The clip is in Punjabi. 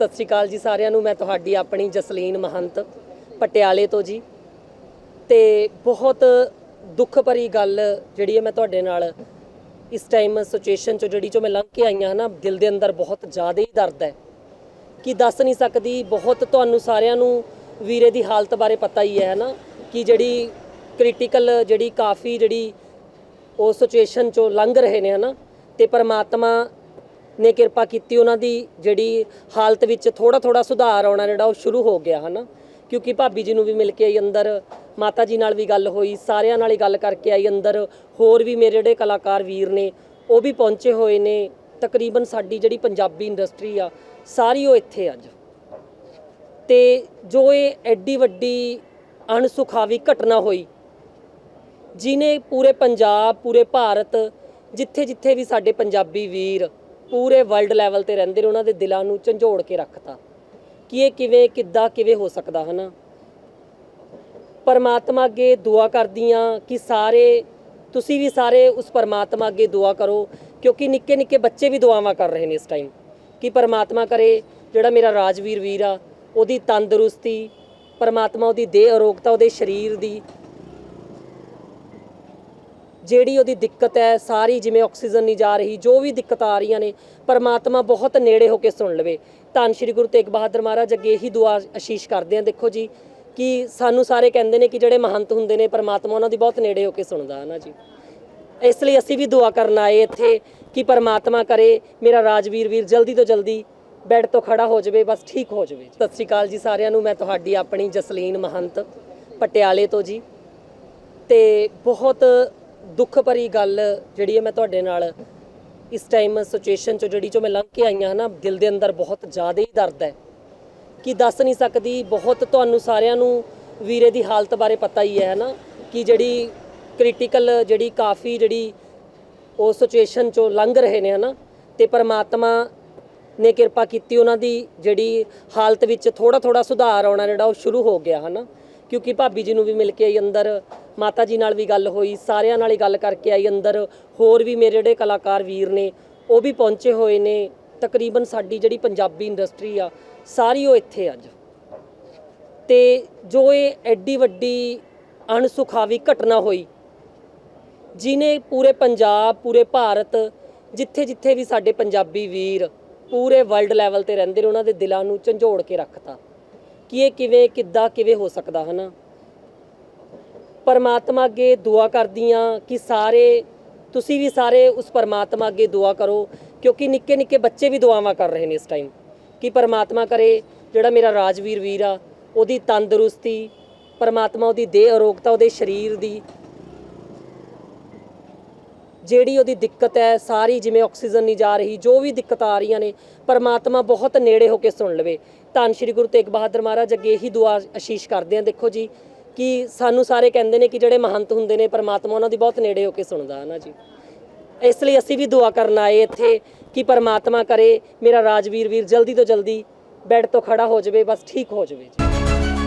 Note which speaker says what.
Speaker 1: ਸਤਿ ਸ਼੍ਰੀ ਅਕਾਲ ਜੀ ਸਾਰਿਆਂ ਨੂੰ, ਮੈਂ ਤੁਹਾਡੀ ਆਪਣੀ ਜਸਲੀਨ ਮਹੰਤ ਪਟਿਆਲੇ ਤੋਂ ਜੀ। ਤੇ ਬਹੁਤ ਦੁੱਖ ਭਰੀ ਗੱਲ ਜਿਹੜੀ ਹੈ ਮੈਂ ਤੁਹਾਡੇ ਨਾਲ ਇਸ ਟਾਈਮ ਸਿਚੁਏਸ਼ਨ ਚੋਂ ਜਿਹੜੀ ਚੋਂ ਮੈਂ ਲੰਘ ਕੇ ਆਈ ਹਾਂ ਨਾ, ਦਿਲ ਦੇ ਅੰਦਰ ਬਹੁਤ ਜ਼ਿਆਦਾ ਹੀ ਦਰਦ ਹੈ। ਕਿ ਦੱਸ ਨਹੀਂ ਸਕਦੀ, ਬਹੁਤ ਤੁਹਾਨੂੰ ਸਾਰਿਆਂ ਨੂੰ ਵੀਰੇ ਦੀ ਹਾਲਤ ਬਾਰੇ ਪਤਾ ਹੀ ਹੈ ਨਾ? ਕਿ ਜਿਹੜੀ ਕ੍ਰਿਟੀਕਲ ਜਿਹੜੀ ਕਾਫੀ ਜਿਹੜੀ ਉਹ ਸਿਚੁਏਸ਼ਨ ਚੋਂ ਲੰਘ ਰਹੇ ਨੇ ਹਨਾ ਤੇ ਪਰਮਾਤਮਾ ਨੇ ਕਿਰਪਾ ਕੀਤੀ ਉਹਨਾਂ ਦੀ ਜਿਹੜੀ ਹਾਲਤ ਵਿੱਚ ਥੋੜਾ ਥੋੜਾ ਸੁਧਾਰ ਆਉਣਾ ਜਿਹੜਾ ਉਹ ਸ਼ੁਰੂ ਹੋ ਗਿਆ, ਹਨਾ? ਕਿਉਂਕਿ ਭਾਬੀ ਜੀ ਨੂੰ ਵੀ ਮਿਲ ਕੇ ਆਈ ਅੰਦਰ, ਮਾਤਾ ਜੀ ਨਾਲ ਵੀ ਗੱਲ ਹੋਈ, ਸਾਰਿਆਂ ਨਾਲ ਹੀ ਗੱਲ ਕਰਕੇ ਆਈ ਅੰਦਰ, ਹੋਰ ਵੀ ਮੇਰੇ ਜਿਹੜੇ ਕਲਾਕਾਰ ਵੀਰ ਨੇ, ਉਹ ਵੀ ਪਹੁੰਚੇ ਹੋਏ ਨੇ। ਤਕਰੀਬਨ ਸਾਡੀ ਜਿਹੜੀ ਪੰਜਾਬੀ ਇੰਡਸਟਰੀ ਆ, ਸਾਰੀ ਉਹ ਇੱਥੇ ਅੱਜ। ਤੇ ਜੋ ਇਹ ਐਡੀ ਵੱਡੀ ਅਣਸੁਖਾਵੀ ਘਟਨਾ ਹੋਈ, ਜਿਨੇ ਪੂਰੇ ਪੰਜਾਬ, ਪੂਰੇ ਭਾਰਤ ਜਿੱਥੇ ਜਿੱਥੇ ਵੀ ਸਾਡੇ ਪੰਜਾਬੀ ਵੀਰ ਪੂਰੇ ਵਰਲਡ ਲੈਵਲ ਤੇ ਰਹਿੰਦੇ ਨੇ, ਉਹਨਾਂ ਦੇ ਦਿਲਾਂ ਨੂੰ ਝੰਜੋੜ ਕੇ ਰੱਖਤਾ। ਕਿ ਇਹ ਕਿਵੇਂ, ਕਿੱਦਾਂ, ਕਿਵੇਂ ਹੋ ਸਕਦਾ, ਹਨਾ? ਪਰਮਾਤਮਾ ਅੱਗੇ ਦੁਆ ਕਰਦੀ ਹਾਂ ਕਿ ਸਾਰੇ, ਤੁਸੀਂ ਵੀ ਸਾਰੇ ਉਸ ਪਰਮਾਤਮਾ ਅੱਗੇ ਦੁਆ ਕਰੋ, ਕਿਉਂਕਿ ਨਿੱਕੇ ਨਿੱਕੇ ਬੱਚੇ ਵੀ ਦੁਆਵਾਂ ਕਰ ਰਹੇ ਨੇ ਇਸ ਟਾਈਮ ਕਿ ਪਰਮਾਤਮਾ ਕਰੇ, ਜਿਹੜਾ ਮੇਰਾ ਰਾਜਵੀਰ ਵੀਰ ਆ, ਉਹਦੀ ਤੰਦਰੁਸਤੀ, ਪਰਮਾਤਮਾ ਉਹਦੀ ਦੇਹ ਅਰੋਗਤਾ ਉਹਦੇ ਸਰੀਰ ਦੀ ਜਿਹੜੀ ਉਹਦੀ ਦਿੱਕਤ ਹੈ, ਸਾਰੀ ਜਿਵੇਂ ਆਕਸੀਜਨ ਨਹੀਂ ਜਾ ਰਹੀ, ਜੋ ਵੀ ਦਿੱਕਤਾਂ ਆ ਰਹੀਆਂ ਨੇ, ਪਰਮਾਤਮਾ ਬਹੁਤ ਨੇੜੇ ਹੋ ਕੇ ਸੁਣ ਲਵੇ। ਧੰਨ ਸ਼੍ਰੀ ਗੁਰੂ ਤੇਗ ਬਹਾਦਰ ਮਹਾਰਾਜ, ਅੱਗੇ ਇਹੀ ਦੁਆ ਅਸ਼ੀਸ਼ ਕਰਦੇ ਆ ਦੇਖੋ ਜੀ, ਕਿ ਸਾਨੂੰ ਸਾਰੇ ਕਹਿੰਦੇ ਨੇ ਕਿ ਜਿਹੜੇ ਮਹੰਤ ਹੁੰਦੇ ਨੇ, ਪਰਮਾਤਮਾ ਉਹਨਾਂ ਦੀ ਬਹੁਤ ਨੇੜੇ ਹੋ ਕੇ ਸੁਣਦਾ ਹੈ ਨਾ ਜੀ। ਇਸ ਲਈ ਅਸੀਂ ਵੀ ਦੁਆ ਕਰਨ ਆਏ ਇੱਥੇ ਕਿ ਪਰਮਾਤਮਾ ਕਰੇ, ਮੇਰਾ ਰਾਜਵੀਰ ਵੀਰ ਜਲਦੀ ਤੋਂ ਜਲਦੀ ਬੈੱਡ ਤੋਂ ਖੜਾ ਹੋ ਜਾਵੇ, ਬਸ ਠੀਕ ਹੋ ਜਾਵੇ। ਸਤਿ ਸ਼੍ਰੀ ਅਕਾਲ ਜੀ ਸਾਰਿਆਂ ਨੂੰ, ਮੈਂ ਤੁਹਾਡੀ ਆਪਣੀ ਜਸਲੀਨ ਮਹੰਤ ਪਟਿਆਲੇ ਤੋਂ ਜੀ। ਤੇ ਬਹੁਤ ਦੁੱਖ ਭਰੀ ਗੱਲ ਜਿਹੜੀ ਹੈ ਮੈਂ ਤੁਹਾਡੇ ਨਾਲ ਇਸ ਟਾਈਮ ਸਿਚੁਏਸ਼ਨ ਚੋਂ ਜਿਹੜੀ ਚੋਂ ਮੈਂ ਲੰਘ ਕੇ ਆਈ ਹਾਂ ਨਾ, ਦਿਲ ਦੇ ਅੰਦਰ ਬਹੁਤ ਜ਼ਿਆਦਾ ਹੀ ਦਰਦ ਹੈ। ਕਿ ਦੱਸ ਨਹੀਂ ਸਕਦੀ, ਬਹੁਤ ਤੁਹਾਨੂੰ ਸਾਰਿਆਂ ਨੂੰ ਵੀਰੇ ਦੀ ਹਾਲਤ ਬਾਰੇ ਪਤਾ ਹੀ ਹੈ ਨਾ? ਕਿ ਜਿਹੜੀ ਕ੍ਰਿਟੀਕਲ ਜਿਹੜੀ ਕਾਫੀ ਜਿਹੜੀ ਉਹ ਸਿਚੁਏਸ਼ਨ ਚੋਂ ਲੰਘ ਰਹੇ ਨੇ ਹਨਾ ਤੇ ਪਰਮਾਤਮਾ ਨੇ ਕਿਰਪਾ ਕੀਤੀ ਉਹਨਾਂ ਦੀ ਜਿਹੜੀ ਹਾਲਤ ਵਿੱਚ ਥੋੜਾ ਥੋੜਾ ਸੁਧਾਰ ਆਉਣਾ ਜਿਹੜਾ ਉਹ ਸ਼ੁਰੂ ਹੋ ਗਿਆ ਹਨਾ ਕਿਉਂਕਿ ਭਾਬੀ ਜੀ ਨੂੰ ਵੀ ਮਿਲ ਕੇ ਆਈ ਅੰਦਰ, ਮਾਤਾ ਜੀ ਨਾਲ ਵੀ ਗੱਲ ਹੋਈ, ਸਾਰਿਆਂ ਨਾਲ ਹੀ ਗੱਲ ਕਰਕੇ ਆਈ ਅੰਦਰ, ਹੋਰ ਵੀ ਮੇਰੇ ਜਿਹੜੇ ਕਲਾਕਾਰ ਵੀਰ ਨੇ, ਉਹ ਵੀ ਪਹੁੰਚੇ ਹੋਏ ਨੇ, ਤਕਰੀਬਨ ਸਾਡੀ ਜਿਹੜੀ ਪੰਜਾਬੀ ਇੰਡਸਟਰੀ ਆ, ਸਾਰੀ ਉਹ ਇੱਥੇ ਅੱਜ। ਤੇ ਜੋ ਇਹ ਐਡੀ ਵੱਡੀ ਅਣਸੁਖਾਵੀ ਘਟਨਾ ਹੋਈ, ਜਿਨੇ ਪੂਰੇ ਪੰਜਾਬ, ਪੂਰੇ ਭਾਰਤ ਜਿੱਥੇ ਜਿੱਥੇ ਵੀ ਸਾਡੇ ਪੰਜਾਬੀ ਵੀਰ ਪੂਰੇ ਵਰਲਡ ਲੈਵਲ ਤੇ ਰਹਿੰਦੇ ਨੇ, ਉਹਨਾਂ ਦੇ ਦਿਲਾਂ ਨੂੰ ਝੰਜੋੜ ਕੇ ਰੱਖਤਾ। ਕਿ ਇਹ ਕਿਵੇਂ, ਕਿੱਦਾਂ, ਕਿਵੇਂ ਹੋ ਸਕਦਾ, ਹਨਾ? ਪਰਮਾਤਮਾ ਅੱਗੇ ਦੁਆ ਕਰਦੀ ਹਾਂ ਕਿ ਸਾਰੇ, ਤੁਸੀਂ ਵੀ ਸਾਰੇ ਉਸ ਪਰਮਾਤਮਾ ਅੱਗੇ ਦੁਆ ਕਰੋ, ਕਿਉਂਕਿ ਨਿੱਕੇ ਨਿੱਕੇ ਬੱਚੇ ਵੀ ਦੁਆਵਾਂ ਕਰ ਰਹੇ ਨੇ ਇਸ ਟਾਈਮ ਕਿ ਪਰਮਾਤਮਾ ਕਰੇ, ਜਿਹੜਾ ਮੇਰਾ ਰਾਜਵੀਰ ਵੀਰ ਆ, ਉਹਦੀ ਤੰਦਰੁਸਤੀ, ਪਰਮਾਤਮਾ ਉਹਦੀ ਦੇਹ ਅਰੋਗਤਾ ਉਹਦੇ ਸਰੀਰ ਦੀ ਜਿਹੜੀ ਉਹਦੀ ਦਿੱਕਤ ਹੈ, ਸਾਰੀ ਜਿਵੇਂ ਆਕਸੀਜਨ ਨਹੀਂ ਜਾ ਰਹੀ, ਜੋ ਵੀ ਦਿੱਕਤਾਂ ਆ ਰਹੀਆਂ ਨੇ, ਪਰਮਾਤਮਾ ਬਹੁਤ ਨੇੜੇ ਹੋ ਕੇ ਸੁਣ ਲਵੇ। ਧੰਨ ਸ਼੍ਰੀ ਗੁਰੂ ਤੇਗ ਬਹਾਦਰ ਮਹਾਰਾਜ, ਅੱਗੇ ਇਹੀ ਦੁਆ ਅਸ਼ੀਸ਼ ਕਰਦੇ ਆ ਦੇਖੋ ਜੀ, ਕਿ ਸਾਨੂੰ ਸਾਰੇ ਕਹਿੰਦੇ ਨੇ ਕਿ ਜਿਹੜੇ ਮਹੰਤ ਹੁੰਦੇ ਨੇ, ਪਰਮਾਤਮਾ ਉਹਨਾਂ ਦੀ ਬਹੁਤ ਨੇੜੇ ਹੋ ਕੇ ਸੁਣਦਾ ਹੈ ਨਾ ਜੀ। ਇਸ ਲਈ ਅਸੀਂ ਵੀ ਦੁਆ ਕਰਨ ਆਏ ਇੱਥੇ ਕਿ ਪਰਮਾਤਮਾ ਕਰੇ, ਮੇਰਾ ਰਾਜਵੀਰ ਵੀਰ ਜਲਦੀ ਤੋਂ ਜਲਦੀ ਬੈੱਡ ਤੋਂ ਖੜਾ ਹੋ ਜਾਵੇ, ਬਸ ਠੀਕ ਹੋ ਜਾਵੇ ਜੀ।